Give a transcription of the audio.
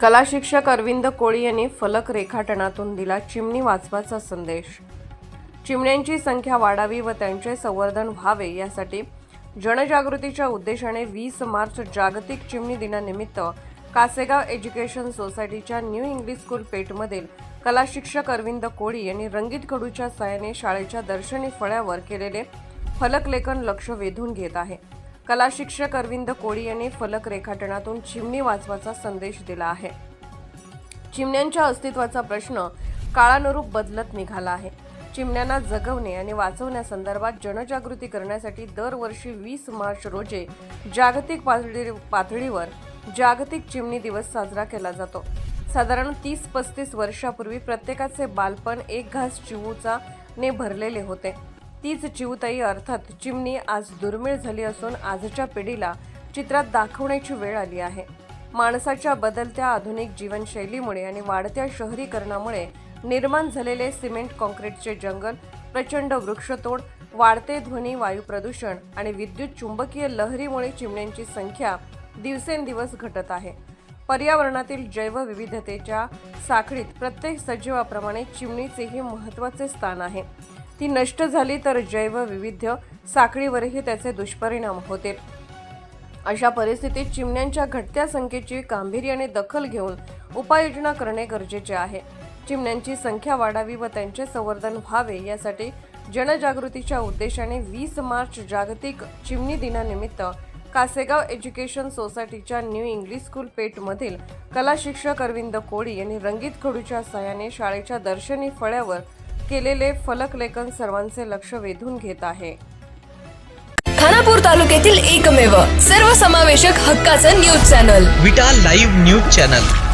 कला शिक्षक अरविंद कोळी यांनी फलक रेखाटनातून दिला चिमणी वाचवाचा संदेश. चिमण्यांची संख्या वाढावी व त्यांचे संवर्धन व्हावे यासाठी जनजागृतीच्या उद्देशाने वीस मार्च जागतिक चिमणी दिनानिमित्त कासेगाव एज्युकेशन सोसायटीच्या न्यू इंग्लिश स्कूल पेठमधील कला शिक्षक अरविंद कोळी यांनी रंगीत खडूच्या साहाय्याने शाळेच्या दर्शनी फळ्यावर केलेले फलकलेखन लक्ष वेधून घेत आहे. कला शिक्षक अरविंद कोळी यांनी फलक रेखाटनातून चिमणी वाचवाचा संदेश दिला आहे. चिमण्यांच्या अस्तित्वाचा प्रश्न काळानुरूप बदलत निघाला आहे. चिमण्यांना जगवणे आणि वाचवण्यासंदर्भात जनजागृती करण्यासाठी दरवर्षी वीस मार्च रोजी जागतिक पातळी पातळीवर जागतिक चिमणी दिवस साजरा केला जातो. साधारण तीस पस्तीस वर्षापूर्वी प्रत्येकाचे बालपण एक घास चिवूचा ने भरलेले होते. तीच चिवताई अर्थात चिमणी आज दुर्मिळ झाली असून आजच्या पिढीला चित्रात दाखवण्याची वेळ आली आहे. माणसाच्या बदलत्या आधुनिक जीवनशैलीमुळे आणि वाढत्या शहरीकरणामुळे निर्माण झालेले सिमेंट कॉन्क्रीटचे जंगल प्रचंड वृक्षतोड वाढते ध्वनी वायू प्रदूषण आणि विद्युत चुंबकीय लहरीमुळे चिमण्यांची संख्या दिवसेंदिवस घटत आहे. पर्यावरणातील जैवविविधतेच्या साखळीत प्रत्येक सजीवाप्रमाणे चिमणीचेही महत्त्वाचे स्थान आहे. ती नष्ट झाली तर जैवविविध साखळीवरही त्याचे दुष्परिणाम होतील. अशा परिस्थितीत चिमण्यांच्या घटत्या संख्येची गांभीर्याने दखल घेऊन उपाययोजना करणे गरजेचे आहे. चिमण्यांची संख्या वाढावी व त्यांचे संवर्धन व्हावे यासाठी जनजागृतीच्या उद्देशाने वीस मार्च जागतिक चिमणी दिनानिमित्त कासेगाव एज्युकेशन सोसायटीच्या न्यू इंग्लिश स्कूल पेठमधील कला शिक्षक अरविंद कोळी यांनी रंगीत खडूच्या सहाय्याने शाळेच्या दर्शनी फळ्यावर केलेले फलकलेखन सर्वांचे लक्ष वेधून घेत आहे. खानापूर तालुक्यातील एकमेव सर्वसमावेशक हक्काचं news channel. Vita live news channel.